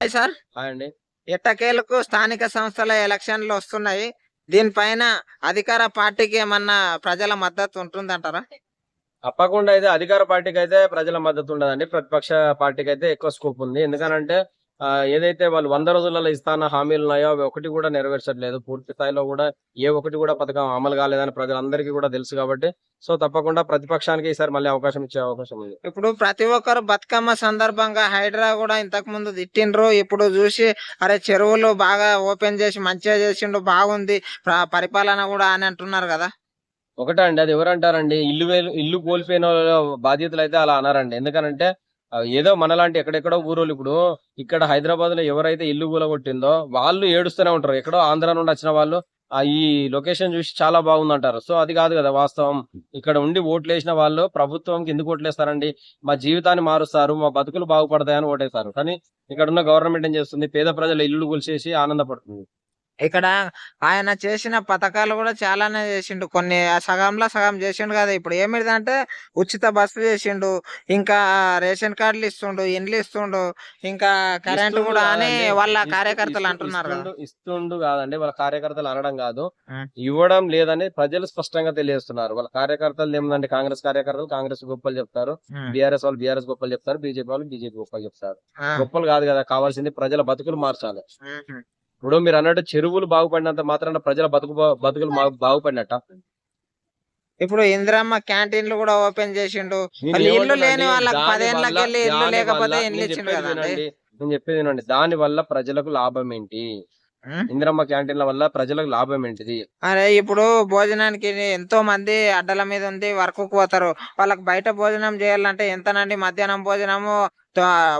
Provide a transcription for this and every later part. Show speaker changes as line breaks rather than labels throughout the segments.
Hi sir.
అండి
ఎట్టకేలకు స్థానిక సంస్థల ఎలక్షన్లు వస్తున్నాయి. దీనిపైన అధికార పార్టీకి ఏమన్నా ప్రజల మద్దతు ఉంటుందంటారా?
తప్పకుండా అయితే అధికార పార్టీకి అయితే ప్రజల మద్దతు ఉండదండి. ప్రతిపక్ష పార్టీకి అయితే ఎక్కువ స్కోప్ ఉంది. ఎందుకనంటే ఏదైతే వాళ్ళు వంద రోజులలో ఇస్తాన హామీలు ఉన్నాయో అవి ఒకటి కూడా నెరవేర్చట్లేదు. పూర్తి స్థాయిలో కూడా ఏ ఒకటి కూడా పథకం అమలు కాలేదని ప్రజలందరికీ కూడా తెలుసు కాబట్టి సో తప్పకుండా ప్రతిపక్షానికి ఈసారి మళ్ళీ అవకాశం ఇచ్చే అవకాశం ఉంది.
ఇప్పుడు ప్రతి ఒక్కరు బతుకమ్మ సందర్భంగా హైడ్రా కూడా ఇంతకు ముందు తిట్టిండ్రు. ఇప్పుడు చూసి అరే చెరువులు బాగా ఓపెన్ చేసి మంచిగా చేసిండు బాగుంది ప్ర- పరిపాలన కూడా అని అంటున్నారు కదా.
ఒకటే అండి అది ఎవరంటారండి? ఇల్లు ఇల్లు కోల్పోయిన వాళ్ళ బాధ్యతలు అయితే అలా అనారండి ఎందుకనంటే ఏదో మనలాంటి ఎక్కడెక్కడో ఊరోళ్ళు ఇప్పుడు ఇక్కడ హైదరాబాద్లో ఎవరైతే ఇల్లు కూలగొట్టిందో వాళ్ళు ఏడుస్తూనే ఉంటారు. ఎక్కడో ఆంధ్ర నుండి వచ్చిన వాళ్ళు ఆ ఈ లొకేషన్ చూసి చాలా బాగుంది అంటారు సో అది కాదు కదా వాస్తవం. ఇక్కడ ఉండి ఓట్లు వేసిన వాళ్ళు ప్రభుత్వంకి ఎందుకు ఓట్లు వేస్తారండి? మా జీవితాన్ని మారుస్తారు మా బతుకులు బాగుపడతాయని ఓటేస్తారు. కానీ ఇక్కడ ఉన్న గవర్నమెంట్ ఏం చేస్తుంది? పేద ప్రజలు ఇల్లు కూల్చేసి ఆనందపడుతుంది.
ఇక్కడ ఆయన చేసిన పథకాలు కూడా చాలానే చేసిండు. కొన్ని సగంలో సగం చేసిండు కదా ఇప్పుడు. ఏమిటంటే ఉచిత బస్సు చేసిండు. ఇంకా రేషన్ కార్డులు ఇస్తుండు ఇండ్లు ఇస్తుండు. ఇంకా కరెంట్ కూడా అని. వాళ్ళ కార్యకర్తలు అంటున్నారు కదా.
ఇస్తుండు- కాదండి. వాళ్ళ కార్యకర్తలు అనడం కాదు. ఇవ్వడం లేదని ప్రజలు స్పష్టంగా తెలియజేస్తున్నారు. వాళ్ళ కార్యకర్తలు ఏముందండి? కాంగ్రెస్ కార్యకర్తలు కాంగ్రెస్ గొప్పలు చెప్తారు. బీఆర్ఎస్ వాళ్ళు బీఆర్ఎస్ గొప్పలు చెప్తారు. బీజేపీ వాళ్ళు బీజేపీ గొప్పలు చెప్తారు. గొప్పలు కాదు కదా. కావాల్సింది ప్రజల బతుకులు మార్చాలి. ఇప్పుడు మీరు అన్నట్టు చెరువులు బాగుపడినంత మాత్రాన ప్రజల బతుకు బతుకులు బాగుపడినట్ట?
ఇప్పుడు ఇందిరమ్మ క్యాంటీన్లు కూడా ఓపెన్ చేసిండు. ఇల్లు లేని వాళ్ళకి పదేళ్ళకి వెళ్ళి ఇల్లు లేకపోతే ఇల్లు
నేను
ఇచ్చిండు
చెప్పేది
కదండి.
నేను చెప్పేది వినండి. దాని వల్ల ప్రజలకు లాభం ఏంటి. ఇందిరమ్మ క్యాంటీన్ల వల్ల ప్రజలకు లాభం ఏంటిది?
అరే ఇప్పుడు భోజనానికి ఎంతో మంది అడ్డల మీద ఉంది వర్క్ పోతారు. వాళ్ళకి బయట భోజనం చేయాలంటే ఎంతనండి? మధ్యాహ్నం భోజనము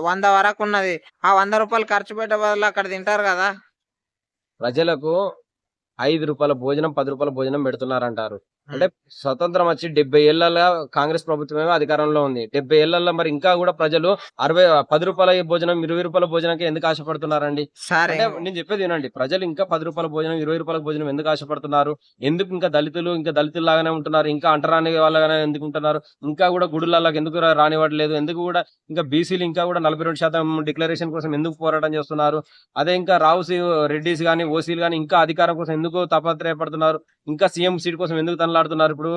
వంద వరకు ఉన్నది. ఆ వంద రూపాయలు ఖర్చు పెట్టే బదులు అక్కడ తింటారు కదా?
ప్రజలకు ఐదు రూపాయల భోజనం పది రూపాయల భోజనం పెడుతున్నారంటారు. అంటే స్వతంత్రం వచ్చి డెబ్బై ఏళ్ళలో కాంగ్రెస్ ప్రభుత్వమే అధికారంలో ఉంది. డెబ్బై ఏళ్ళలో మరి ఇంకా కూడా ప్రజలు అరవై పది రూపాయల భోజనం ఇరవై రూపాయల భోజనానికి ఎందుకు ఆశపడుతున్నారండి?
సరే.
అంటే నేను చెప్పేది వినండి. ప్రజలు ఇంకా పది రూపాయల భోజనం ఇరవై రూపాయల భోజనం ఎందుకు ఆశపడుతున్నారు? ఎందుకు ఇంకా దళితులు ఇంకా దళితులు లాగానే ఉంటున్నారు? ఇంకా అంటరాని వాళ్ళగానే ఎందుకు ఉంటున్నారు? ఇంకా కూడా గుడులలోకి ఎందుకు రానివ్వట్లేదు? ఎందుకు కూడా ఇంకా బీసీలు ఇంకా కూడా నలభై రెండు శాతం డిక్లరేషన్ కోసం ఎందుకు పోరాటం చేస్తున్నారు? అదే ఇంకా రావుసి రెడ్డిస్ కానీ ఓసీలు కానీ ఇంకా అధికారం కోసం ఎందుకు తపత్రయపడుతున్నారు? ఇంకా సీఎం సీట్ కోసం ఎందుకు మాట్లాడుతున్నారు. ఇప్పుడు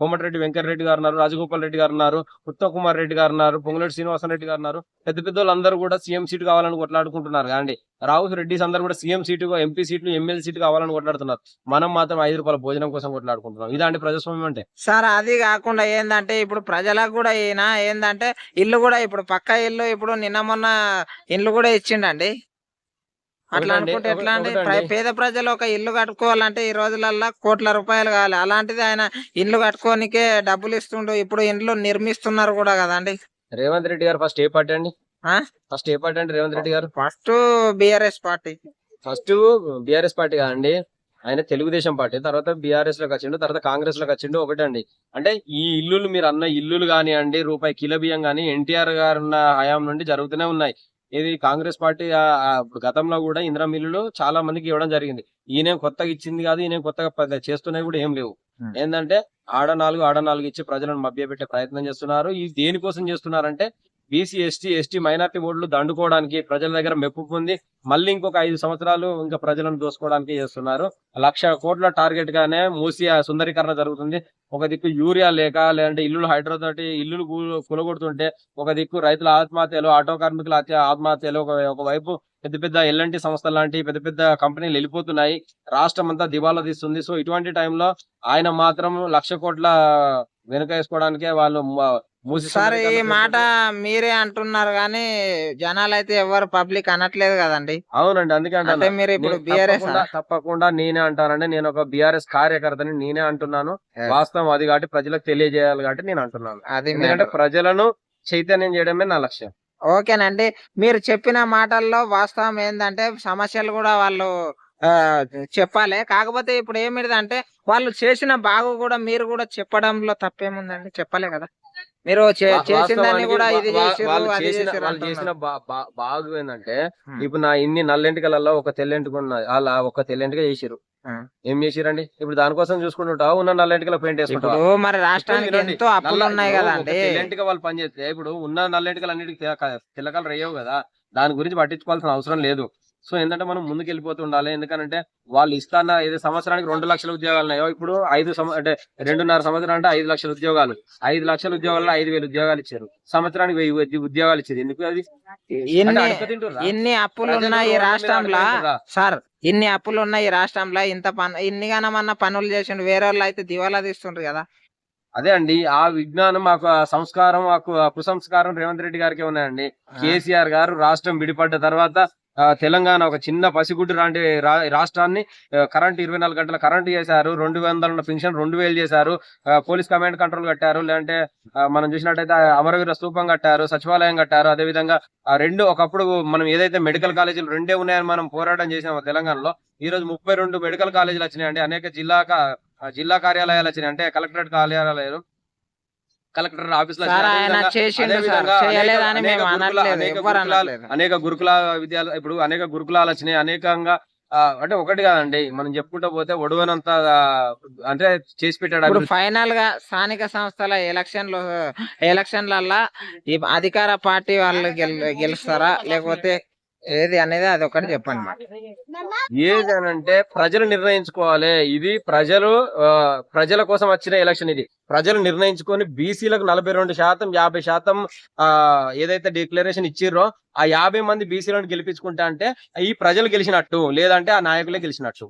కోమటిరెడ్డి వెంకటరెడ్డి గారు ఉన్నారు రాజగోపాల్ రెడ్డి గారు ఉన్నారు ఉత్తమ్ కుమార్ రెడ్డి గారు ఉన్నారు పొంగులేటి శ్రీనివాసన్ రెడ్డి గారు ఉన్నారు. పెద్ద పెద్ద వాళ్ళందరూ కూడా సీఎం సీట్ కావాలని కొట్లాడుకుంటున్నారు. కానీ రావు రెడ్డిస్ అందరూ కూడా సీఎం సీటు ఎంపీ సీట్లు ఎమ్మెల్యే సీటు కావాలని కొట్లాడుతున్నారు. మనం మాత్రం ఐదు రూపాయల భోజనం కోసం కొట్లాడుకుంటున్నాం. ఇదండి ప్రజాస్వామ్యం అంటే.
సార్ అది కాకుండా ఏంటంటే ఇప్పుడు ప్రజలకు కూడా ఈయన ఏంటంటే ఇల్లు కూడా ఇప్పుడు పక్క ఇల్లు ఇప్పుడు నిన్న మొన్న ఇల్లు కూడా ఇచ్చిండండి. అట్లా
ఒకటండి,
అనుకుంటే ఎట్లా అండి?
ఒకటండి.
పేద ప్రజలు ఒక ఇల్లు కట్టుకోవాలంటే ఈ రోజులల్లో కోట్ల రూపాయలు కావాలి. అలాంటిది ఆయన ఇల్లు కట్టుకోనికే డబ్బులు ఇస్తుండు. ఇప్పుడు ఇండ్లు నిర్మిస్తున్నారు కూడా కదండి.
రేవంత్ రెడ్డి గారు ఫస్ట్ ఏ పార్టీ అండి? ఫస్ట్ ఏ పార్టీ అండి Revanth Reddy garu?
First BRS party.
First BRS party కాదండి. ఆయన తెలుగుదేశం పార్టీ. తర్వాత బీఆర్ఎస్లోకి వచ్చిండు తర్వాత కాంగ్రెస్లోకి వచ్చిండు. ఒకటే అండి. అంటే ఈ ఇల్లులు మీరు అన్న ఇల్లులు కానివ్వండి రూపాయి కిలో బియ్యం కానీ ఎన్టీఆర్ గారు ఉన్న హయాం నుండి జరుగుతూనే ఉన్నాయి. ఇది కాంగ్రెస్ పార్టీ గతంలో కూడా ఇందిరా మిల్లులు చాలా మందికి ఇవ్వడం జరిగింది. ఈయన కొత్తగా ఇచ్చింది కాదు ఈయన కొత్తగా చేస్తున్నవి కూడా ఏం లేవు. ఏంటంటే ఆడ నాలుగు ఆడ నాలుగు ఇచ్చి ప్రజలను మభ్యపెట్టే ప్రయత్నం చేస్తున్నారు. ఈ దేనికోసం చేస్తున్నారంటే బీసీ ఎస్టీ ఎస్టీ మైనార్టీ ఓట్లు దండుకోవడానికి ప్రజల దగ్గర మెప్పు పొంది మళ్ళీ ఇంకొక ఐదు సంవత్సరాలు ఇంకా ప్రజలను దోసుకోవడానికి చేస్తున్నారు. లక్ష కోట్ల టార్గెట్ గానే మూసి సుందరీకరణ జరుగుతుంది. ఒక దిక్కు యూరియా లేక లేదంటే ఇల్లులు హైడ్రో తోటి ఇల్లులు కులగొడుతుంటే ఒక దిక్కు రైతుల ఆత్మహత్యలు ఆటో కార్మికుల ఆత్మహత్యలు ఒక ఒకవైపు పెద్ద పెద్ద ఎల్ఎన్టీ సంస్థలు లాంటి పెద్ద పెద్ద కంపెనీలు వెళ్ళిపోతున్నాయి. రాష్ట్రం అంతా దివాలా తీస్తుంది. సో ఇటువంటి టైంలో ఆయన మాత్రం లక్ష కోట్ల వెనుక వేసుకోవడానికే వాళ్ళు
సార్ ఈ మాట మీరే అంటున్నారు కానీ జనాలు అయితే ఎవరు పబ్లిక్ అనట్లేదు కదండి.
అవునండి అందుకే.
మీరు ఇప్పుడు బిఆర్ఎస్
తప్పకుండా నేనే అంటానండి నేను ఒక బీఆర్ఎస్ కార్యకర్తని నేనే అంటున్నాను. వాస్తవం అది కాబట్టి ప్రజలకు తెలియజేయాలి కాబట్టి నేను అంటున్నాను.
అది
ఎందుకంటే ప్రజలను చైతన్యం చేయడమే నా లక్ష్యం.
ఓకేనండి. మీరు చెప్పిన మాటల్లో వాస్తవం ఏంటంటే సమస్యలు కూడా వాళ్ళు చెప్పాలి. కాకపోతే ఇప్పుడు ఏమిటిదంటే వాళ్ళు చేసిన బాగు కూడా మీరు కూడా చెప్పడంలో తప్పేముందండి? చెప్పలే కదా. మీరు చేసిన దాన్ని కూడా ఇది
వాళ్ళు చేసిన వాళ్ళు చేసిన బాగు ఏంటంటే. ఇప్పుడు నా ఇన్ని నల్లెంటికలలో ఒక తెల్లెంటికి ఉన్నది అలా ఒక తెల్లెంటిగా చేసిరు. ఏం చేసిరండి ఇప్పుడు దానికోసం చూసుకుంటుంటా ఉన్న నల్లెంటికలో పెయింట్ వేసుకుంటా
ఇప్పుడు మరి రాష్ట్రానికి ఎంతో అప్పులు ఉన్నాయి కదండి
తెల్లెంటిగా వాళ్ళు పని చేస్తే ఇప్పుడు ఉన్న నల్లెంటికలు అన్నిటికి తెల్ల కలర్ వేయవు కదా. దాని గురించి పట్టించుకోవాల్సిన అవసరం లేదు. సో ఏంటంటే మనం ముందుకు వెళ్ళిపోతూ ఉండాలి. ఎందుకంటే వాళ్ళు ఇస్తాన్న ఏదో సంవత్సరానికి రెండు లక్షల ఉద్యోగాలు ఉన్నాయో ఇప్పుడు ఐదు అంటే రెండున్నర సంవత్సరం అంటే ఐదు లక్షల ఉద్యోగాలు. ఐదు లక్షల ఉద్యోగాల్లో ఐదు వేలు ఉద్యోగాలు ఇచ్చారు. సంవత్సరానికి వెయ్యి ఉద్య- ఉద్యోగాలు ఇచ్చారు ఎందుకు అది?
ఇన్ని అప్పులు
ప్రజలు
ఉన్న ఈ
రోడ్ల మీద
రాష్ట్రంలో. సార్ ఇన్ని అప్పులు ఉన్న ఈ రాష్ట్రంలో ఇంత పని ఇన్ని గానమన్న పనులు చేసిండు వేరే వాళ్ళు అయితే దివాలా తీస్తుండ్రు కదా.
అదే అండి ఆ విజ్ఞానం మాకు ఆ సంస్కారం మాకు ఆ కుసంస్కారం రేవంత్ రెడ్డి గారికి ఉన్నాయండి. కేసీఆర్ గారు రాష్ట్రం విడిపడ్డ తర్వాత తెలంగాణ ఒక చిన్న పసిగుడ్డు లాంటి రా- రాష్ట్రాన్ని కరెంట్ ఇరవై నాలుగు గంటల కరెంట్ చేశారు రెండు వందల పెన్షన్ రెండు వేలు చేశారు పోలీస్ కమాండ్ కంట్రోల్ కట్టారు లేదంటే మనం చూసినట్టయితే అమరవీర స్థూపం కట్టారు సచివాలయం కట్టారు అదే విధంగా రెండు ఒకప్పుడు మనం ఏదైతే మెడికల్ కాలేజీలు రెండే ఉన్నాయని మనం పోరాటం చేసాము తెలంగాణలో ఈ రోజు ముప్పై రెండు మెడికల్ కాలేజీలు వచ్చినాయండి అనేక జిల్లా కా- జిల్లా కార్యాలయాలు వచ్చినాయి అంటే కలెక్టరేట్ కార్యాలయాలు కలెక్టర్ అదేవిధంగా
చేయలేదని
అనేక గురుకుల- విద్యాలయ ఇప్పుడు అనేక గురుకులాలు వచ్చినాయి అనేకంగా అంటే ఒకటి కాదండి మనం చెప్పుకుంటూ పోతే ఒడవనంత అంటే చేసి పెట్టాడు.
ఫైనల్గా స్థానిక సంస్థల ఎలక్షన్లు ఎలక్షన్లల్లా ఈ అధికార పార్టీ వాళ్ళు గెల్- గెలుస్తారా? లేకపోతే ఏది అనేది అది ఒకటి చెప్పండి
ఏది అని అంటే ప్రజలు నిర్ణయించుకోవాలి. ఇది ప్రజలు ఆ, ప్రజల కోసం వచ్చిన ఎలక్షన్ ఇది. ప్రజలు నిర్ణయించుకొని బీసీలకు నలభై రెండు శాతం యాభై శాతం ఆ ఏదైతే డిక్లరేషన్ ఇచ్చిర్రో ఆ యాభై మంది బీసీలను గెలిపించుకుంటా అంటే ఈ ప్రజలు గెలిచినట్టు లేదంటే ఆ నాయకులే గెలిచినట్టు.